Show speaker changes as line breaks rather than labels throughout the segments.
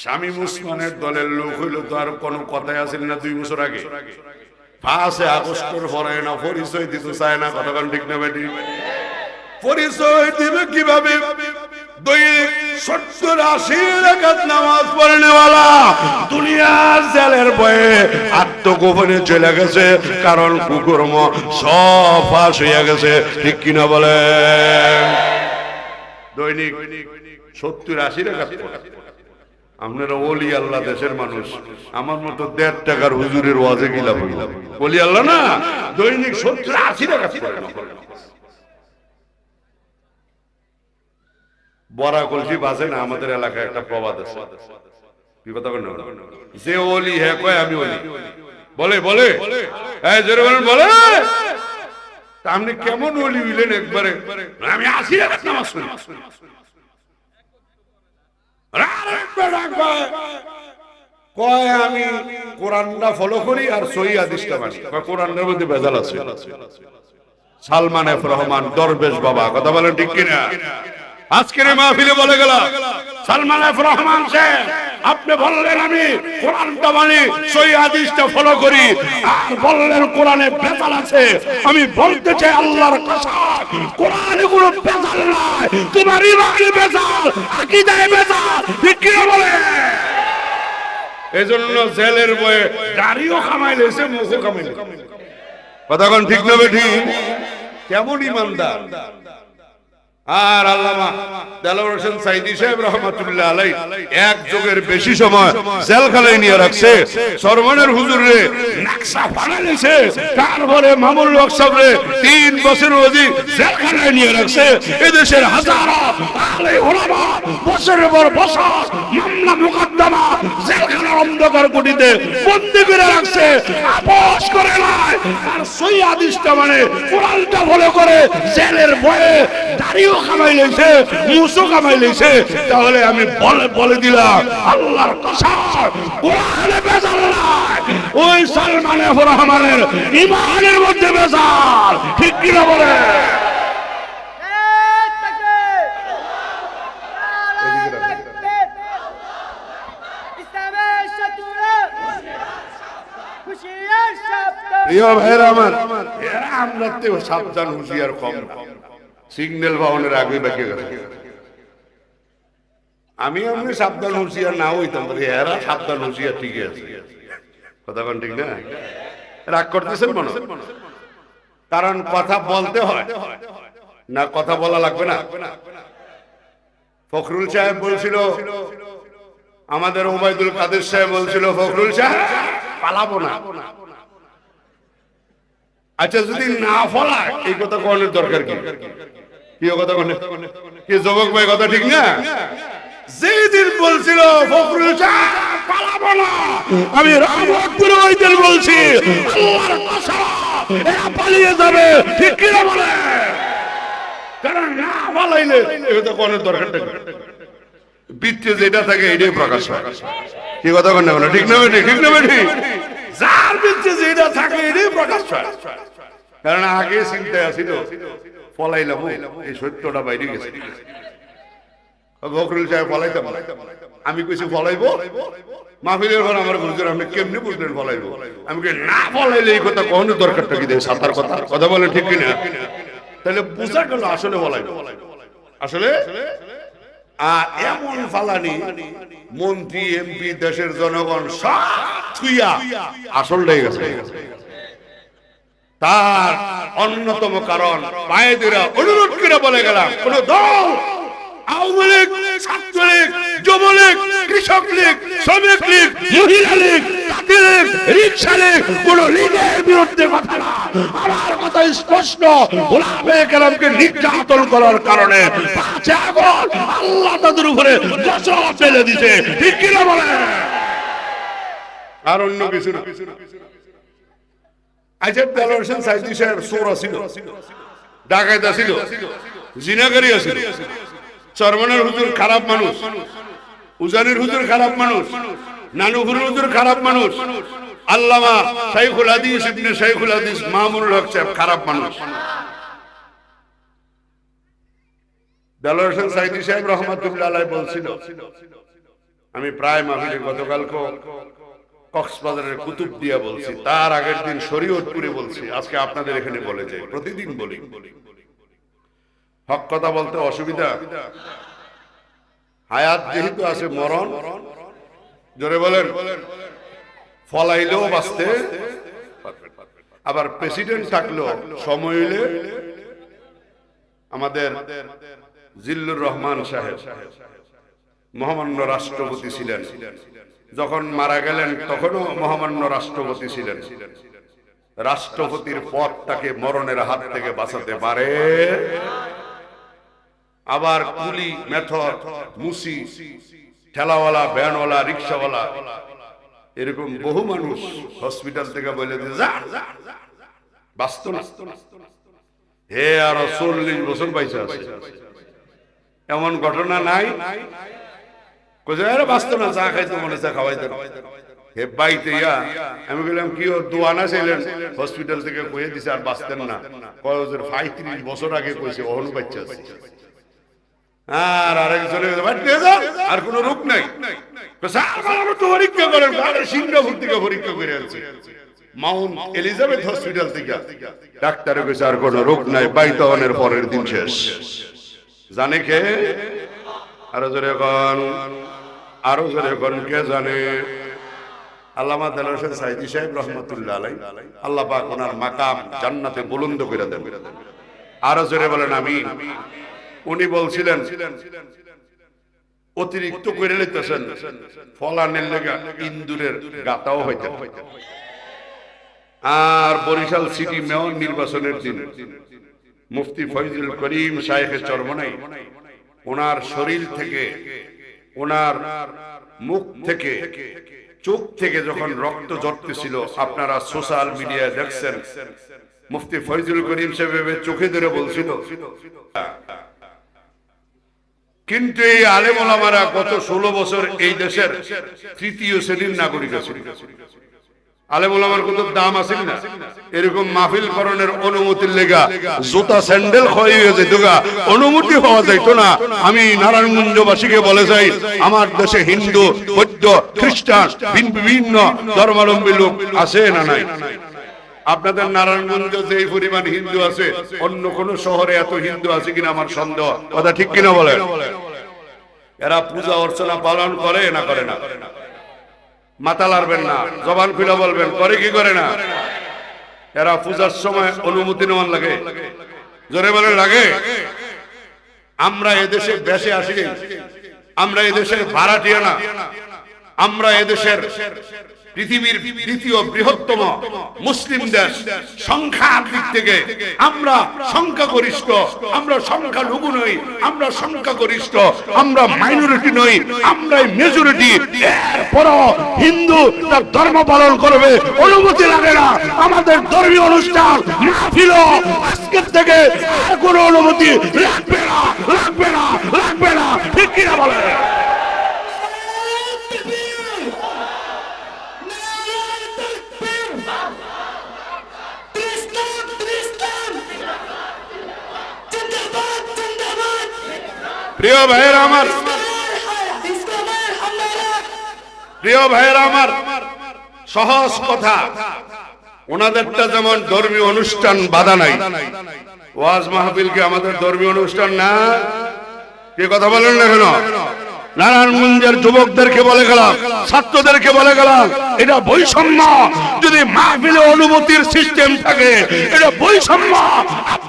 স্বামী মুসলমানের দলের লোক হইল তো আর কোনো কথাই আসেন না দুই বছর আগে। পাঁচে আগস্টের পরে না পরিচয় দিতে চায় না কতক্ষণ ঠিক না বেটি? পরিচয় দিবে কীভাবে? নামাজ দুনিয়ার আত্মগোপনে চলে গেছে, কারণ কুকুরম সব ফাঁস হয়ে গেছে, ঠিক কিনা বলে দৈনিক সত্তর আশি পড়ে। আপনারা ওলি আল্লাহ দেশের মানুষ। আমার মতো দেড় টাকার হুজুরের ওয়াজে গিলাম ওলি আল্লাহ না, দৈনিক সত্তর, আশি টাকা বড়া কলসি বাজে না, আমাদের এলাকায় একটা প্রবাদ আছে। যে ওলি হ্যাঁ কয়, আমি ওলি। বলে বলে। হ্যাঁ জোরে বলেন, বলে। আপনি কেমন ওলি হইলেন একবারে? আমি টাকা নামাজ কয়, আমি কোরআনটা ফলো করি আর সহি হাদিসটা মানি। কোরআনের মধ্যে ভেজাল আছে? সালমান এফ রহমান, দরবেশ বাবা, কথা বলেন ঠিক কিনা? আজকের মাহফিলে বলে গেল সালমান এফ রহমান সাহেব আপনি বললেন আমি কোরআনটা মানি সহি হাদিসটা ফলো করি। আর বললেন কোরআনে ভেজাল আছে। আমি বলতে চাই আল্লাহর কোরআনে কোনো ভেজাল নাই তোমার ইমানে আকীদায় বলে এজন্য জেলের বয়ে লেছে মুখও কথা কোন ঠিক না ঠিক কেমন ইমানদার আর আল্লামা দেলাওয়ার হোসেন সাইদি সাহেব রহমাতুল্লাহ আলাই এক যুগের বেশি সময় জেলখানায় নিয়ে রাখছে। সরমনের হুজুরে নাকশা বানাইছে। তারপরে মামুল হক সাহেবরে তিন বছর অধিক জেলখানায় নিয়ে রাখছে। এদেশের হাজারো আলে ওলামা বছরের পর বছর মামলা মোকদ্দমা জেলখানার অন্ধকার কুটিতে বন্দি করে রাখছে। আপোষ করে নাই। আর সই আদিষ্টা মানে কোরআনটা ফলো করে জেলের ভয়ে দাড়িও কামাই লইছে মুসও কামাই লইছে তাহলে আমি বলে বলে দিলাম আল্লাহর কসম কোরআনে বেজাল নাই। ওই সালমান রহমানের ইমানের মধ্যে বেজাল ঠিক কিনা বলে? প্রিয় ভাইরা আমার এরা আমরা তো সাবধান হুঁশিয়ার কম সিগন্যাল ভবনের আগে বেঁকে আমি আমি সাবধান হুঁশিয়ার না হইতাম এরা সাবধান হুঁশিয়ার ঠিকই আছে। কথা কোন ঠিক না? রাগ করতেছেন মনে কারণ কথা বলতে হয়, না কথা বলা লাগবে না। ফখরুল সাহেব বলছিল, আমাদের ওবায়দুল কাদের সাহেব বলছিল, ফখরুল সাহেব, পালাবো না। আচ্ছা যদি না ফলায় এই কথা কনের দরকার কি? কি কথা কনে? কি যুবক ভাই কথা ঠিক না? যেদিন বলছিল ফখরুল পালাবো না। আমি রামপুর ওইদিন বলছি আল্লাহর কসম এরা পালিয়ে যাবে। ঠিক কি না বলে? কারণ না পালাইলে এই কথা কনের দরকার বৃত্তে যেটা থাকে এটাই প্রকাশ হয়। কি কথা কন? ঠিক না বেটি? ঠিক না বেটি? যার বৃত্তে যেটা থাকে এটাই প্রকাশ হয়। কারণ আগে চিন্তায় আছিল, পলাইলাম এই সত্যটা বাইরে গেছে। বকরুল সাহেব, পলাইতাম। আমি কইছি ফলাইবো মাহফিলের ঘর আমার গুরুজন আপনি কেমনি বুঝলেন ফলাইবো আমি কই না ফলাইলে এই কথা কখনো দরকারটা কি দেয়? সাঁতার কথা কথা বলে ঠিক কিনা? তাহলে বোঝা গেল আসলে ফলাইবো আসলে? আর এমন ফালানি মন্ত্রী, এমপি, দেশের জনগণ থুইয়া আসলটাই গেছে। তার অন্যতম কারণ মায়েদেরা অনুরোধ করে বলে গেলাম, কোন দল আওয়ামী লীগ, ছাত্রলীগ, যুবলীগ কৃষক লীগ শ্রমিক লীগ মহিলা লীগ তাঁতি লীগ রিক্সা লীগ কোন লীগের বিরুদ্ধে কথা না। আমার কথা স্পষ্ট। গোলাপে কেরামকে নির্যাতন করার কারণে পাঁচে আগস্ট আল্লাহ তাদের উপরে গজব ফেলে দিছে ঠিক কিনা বলে? আর অন্য কিছু না। আচ্ছা দেলোয়ার হোসেন সাইদি সাহেব সোর ছিল ডাকাইতা ছিল জিনাকারী আছিল। চরমনের হুজুর খারাপ মানুষ, উজানির হুজুর খারাপ মানুষ, নানুহুর হুজুর খারাপ মানুষ, আল্লামা শাইখুল হাদিস ইবনে শাইখুল হাদিস মামুনুল হক সাহেব খারাপ মানুষ। দেলোয়ার সাইদি সাহেব রহমাতুল্লাহ আলাইহি বলছিল, আমি প্রায় মাহফিলে গতকালকে কক্সবাজারের কুতুব দিয়া বলছি, তার আগের দিন শরীয়তপুরে বলছি, আজকে আপনাদের এখানে বলে যাই, প্রতিদিন বলি। হক কথা বলতে অসুবিধা। হায়াত যেহেতু আছে মরণ, জোরে বলেন ফলাইলেও বাঁচতে আবার প্রেসিডেন্ট থাকলেও সময় হইলে আমাদের জিল্লুর রহমান সাহেব মহামান্য রাষ্ট্রপতি ছিলেন। যখন মারা গেলেন, তখনও মহামান্য রাষ্ট্রপতি ছিলেন। রাষ্ট্রপতির পদ তাকে মরণের হাত থেকে বাঁচাতে পারে। আবার কুলি মেথর, মুসি, ঠেলাওয়ালা, ভ্যানওয়ালা, রিক্সাওয়ালা। এরকম বহু মানুষ হসপিটাল থেকে বলে দিয়ে, যা বাঁচত না। হে আরও চল্লিশ বছর পাইছে এমন ঘটনা নাই। বাঁচত না, চা খাইতো মনে চা খাওয়াইতো হে বাইতে ইয়া, আমি বললাম, কি ও দোয়ানা ছিলেন হসপিটাল থেকে কয়ে দিছে, আর বাঁচতেন না। কয় ওদের পঁয়ত্রিশ বছর আগে কইছে, অহনু বাচ্চা আর আরেকজনে আর কোন রোগ নাই। পরীক্ষা করেন থেকে পরীক্ষা করে আনছে। মাউন্ট এলিজাবেথ হসপিটাল থেকে। আর কোন রোগ নাই পরের দিন শেষ। জানে কে? আরও জোরে এখন আরও জোরে এখন কে জানে? আল্লামা হোসেন সাইদি সাহেব রহমতুল্লাহ আলাই আল্লাহ পাক ওনার মাকাম জান্নাতে বুলন্দ করে দেন। আরও জোরে বলেন আমি উনি বলছিলেন, অতিরিক্ত করে নিতেছেন ফলানের লেগা ইন্দুরের গাতাও হইতে আর বরিশাল সিটি মেয়র নির্বাচনের দিন, মুফতি ফৈজুল করিম সাহেবের চরমনাই, ওনার শরীর থেকে, ওনার মুখ থেকে, চোখ থেকে যখন রক্ত ঝরতেছিল, আপনারা সোশ্যাল মিডিয়ায় দেখছেন, মুফতি ফৈজুল করিম সাহেব চোখে ধরে বলছিল। কিন্তু এই আলেমোলামারা গত ষোলো বছর এই দেশের তৃতীয় শ্রেণির নাগরিক আছে। আলেমোলামার কত দাম আছে না। এরকম মাহফিল করণের অনুমতির লেগা জুতা স্যান্ডেল ক্ষয় অনুমতি হওয়া যাইতো না। আমি নারায়ণগঞ্জবাসীকে বলে যাই, আমার দেশে হিন্দু, বৌদ্ধ, খ্রিস্টান, ভিন- বিভিন্ন ধর্মাবলম্বী লোক আছে না নাই? আপনাদের নারায়ণগঞ্জ যে পরিমাণ হিন্দু আছে, অন্য কোন শহরে এত হিন্দু আছে কিনা আমার সন্দেহ। কথা ঠিক কিনা বলেন? এরা পূজা অর্চনা পালন করে না করে না? মাথা লাড়বেন না, জবান খুলে বলবেন, করে কি করে না? এরা পূজার সময় অনুমতি নেওয়ার লাগে। জোরে বলে লাগে? আমরা এদেশে বেশে আসি আমরা এদেশের ভাড়াটিয়া না। আমরা এদেশের পৃথিবীর দ্বিতীয় বৃহত্তম মুসলিম দেশ সংখ্যার দিক থেকে আমরা সংখ্যাগরিষ্ঠ, আমরা সংখ্যা লঘু নই, আমরা সংখ্যাগরিষ্ঠ, আমরা মাইনরিটি নই, আমরাই মেজরিটি এরপরও হিন্দু তার ধর্ম পালন করবে, অনুমতি লাগে না। আমাদের ধর্মীয় অনুষ্ঠান আজকের থেকে কোনো অনুমতি লাগবে না লাগবে না ঠিক কিনা বলে প্রিয় ভাইয়েরা আমার প্রিয় ভাইয়েরা আমার, সহজ কথা। ওনাদেরটা যেমন ধর্মীয় অনুষ্ঠান বাধা নাই। ওয়াজ মাহফিল কি আমাদের ধর্মীয় অনুষ্ঠান না? কে কথা বলেন না কেন? নারায়ণগঞ্জের যুবকদেরকে বলে গেলাম, ছাত্রদেরকে বলে গেলাম, এটা বৈষম্য। যদি মাহফিলে অনুমতির সিস্টেম থাকে, এটা বৈষম্য।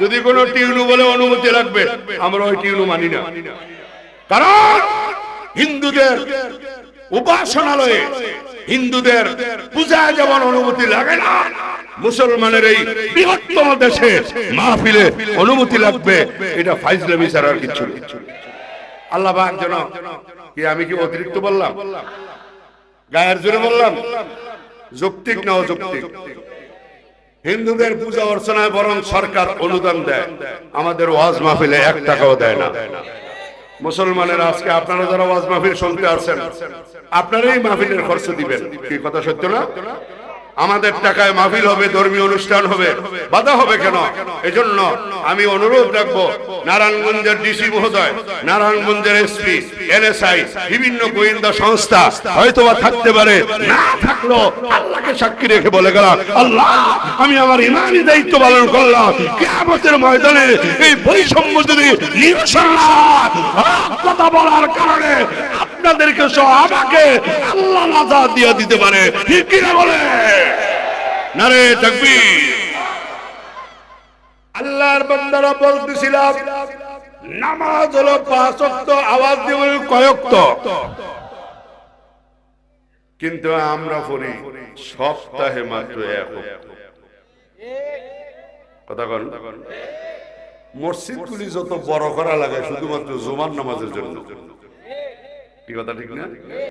যদি কোন টিউনু বলে অনুমতি লাগবে, আমরা ওই টিউনু মানি না। কারণ হিন্দুদের উপাসনালয়ে হিন্দুদের পূজায় যেমন অনুমতি লাগে না, মুসলমানের এই বৃহত্তম দেশে মাহফিলে অনুমতি লাগবে, এটা ফাইজলামি ছাড়া আর কিছু আল্লাহ যেন কি আমি কি অতিরিক্ত বললাম? গায়ের জোরে বললাম? যৌক্তিক না অযৌক্তিক? হিন্দুদের পূজা অর্চনায় বরং সরকার অনুদান দেয়। আমাদের ওয়াজ মাহফিলে এক টাকাও দেয় না। মুসলমানের আজকে আপনারা যারা ওয়াজ মাহফিল শুনতে আছেন আপনারাই মাহফিলের খরচ দিবেন। কি কথা সত্য না? আমাদের টাকায় মাহফিল হবে, ধর্মীয় অনুষ্ঠান হবে। বাধা হবে কেন? এজন্য আমি অনুরোধ রাখব, নারায়ণগঞ্জের ডিসি মহোদয়, নারায়ণগঞ্জের এসপি, এনএসআই, বিভিন্ন গোয়েন্দা সংস্থা, হয়তোবা থাকতে পারে, না থাকল আল্লাহকে সাক্ষী রেখে বলে গেলাম, আল্লাহ, আমি আমার ইমানি দায়িত্ব পালন করলাম। কিয়ামতের ময়দানে এই বৈষম্য যদি কথা বলার কারণে আপনাদেরকে সহ আমাকে আল্লাহ নাজাত দিয়ে দিতে পারে। ঠিক কিনা বলে? নারে তাকবীর। আল্লাহর বান্দারা বলতেছিলাম, নামাজ হলো পাঁচ আওয়াজ দিয়ে কয়ক্ত কিন্তু আমরা পড়ি সপ্তাহে মাত্র এক। কথা কন। মসজিদগুলি যত বড় করা লাগে, শুধুমাত্র জুমার নামাজের জন্য। কি কথা ঠিক না?